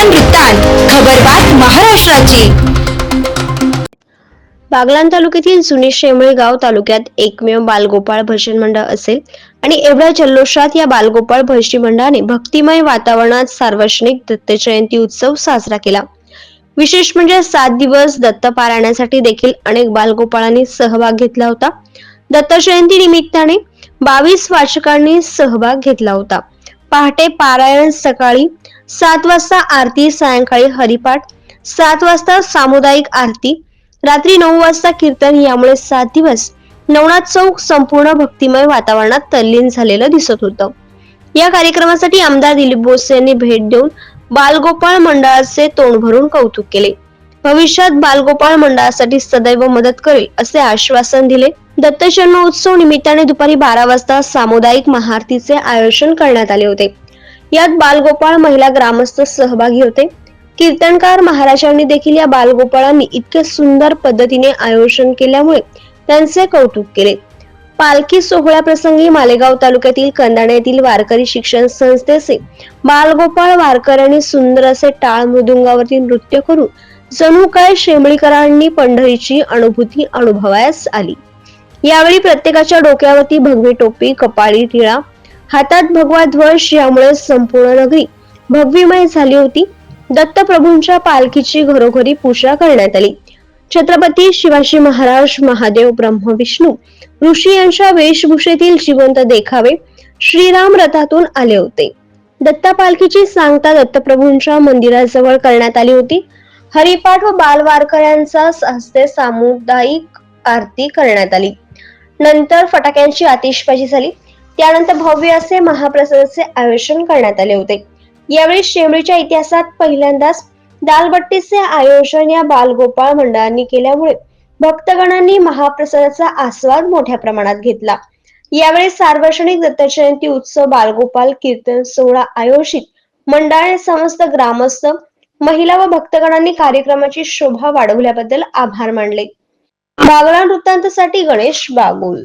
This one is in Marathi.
बागलान वृत्तांत खबरबात महाराष्ट्राची. बागलान तालुक्यातील जुने शेमळे गाव तालुक्यात एकमेव बालगोपाळ भजन मंडळ असेल आणि एवढ्या जल्लोषात या बालगोपाळ भजनी मंडळाने भक्तिमय वातावरणात सार्वजनिक दत्त जयंती उत्सव साजरा केला. विशेष म्हणजे सात दिवस दत्त पारायणासाठी देखील अनेक बालगोपाळांनी सहभाग घेतला होता. दत्त जयंती निमित्ताने बावीस वाचकांनी सहभाग घेतला होता. पहाटे पारायण सकाळी सात वाजता आरती सायंकाळी हरिपाठ. सात वाजता सामुदायिक आरती. रात्री नऊ वाजता कीर्तन यामुळे सात दिवस नवनाथ चौक संपूर्ण भक्तिमय वातावरणात तल्लीन झालेलं दिसत होतं. या कार्यक्रमासाठी आमदार दिलीप बोस यांनी भेट देऊन बालगोपाळ मंडळाचे तोंड भरून कौतुक केले. भविष्यात बालगोपाळ मंडळासाठी सदैव मदत करेल असे आश्वासन दिले. दत्त जन्म उत्सव निमित्ताने दुपारी बारा वाजता सामुदायिक महाआरतीचे आयोजन करण्यात आले होते. यात बालगोपाळ महिला ग्रामस्थ सहभागी होते. कीर्तनकार महाराजांनी देखील या बालगोपाळांनी इतके सुंदर पद्धतीने आयोजन केल्यामुळे त्यांचे कौतुक केले. पालखी सोहळ्याप्रसंगी मालेगाव तालुक्यातील कंदाणे येथील वारकरी शिक्षण संस्थेचे बालगोपाळ वारकऱ्यांनी सुंदर असे टाळ मृदुंगावरती नृत्य करून जणू काय शेंबळीकरांनी पंढरीची अनुभूती अनुभवायस आली. यावेळी प्रत्येकाच्या डोक्यावरती भगवी टोपी कपाळी टिळा हातात भगवा ध्वज यामुळे संपूर्ण नगरी भगवीमय झाली होती. दत्तप्रभूंच्या पालखीची घरोघरी पूजा करण्यात आली. छत्रपती शिवाजी महाराज महादेव ब्रह्म विष्णू ऋषी यांच्या वेशभूषेतील जिवंत देखावे श्रीराम रथातून आले होते. दत्ता पालखीची सांगता दत्तप्रभूंच्या मंदिराजवळ करण्यात आली होती. हरिपाठ व बालवारकऱ्यांचा हस्ते सामुदायिक आरती करण्यात आली. नंतर फटाक्यांची आतिषबाजी झाली. त्यानंतर भव्य असे महाप्रसादाचे आयोजन करण्यात आले होते. यावेळी शेमळीच्या इतिहासात पहिल्यांदाच दालबट्टीचे आयोजन या बालगोपाळ मंडळांनी केल्यामुळे भक्तगणांनी महाप्रसादाचा आस्वाद मोठ्या प्रमाणात घेतला. यावेळी सार्वजनिक दत्तजयंती उत्सव बालगोपाल कीर्तन सोहळा आयोजित मंडळाने समस्त ग्रामस्थ महिला व भक्तगणांनी कार्यक्रमाची शोभा वाढवल्याबद्दल आभार मानले. बागला वृत्तांतसाठी गणेश बागुल.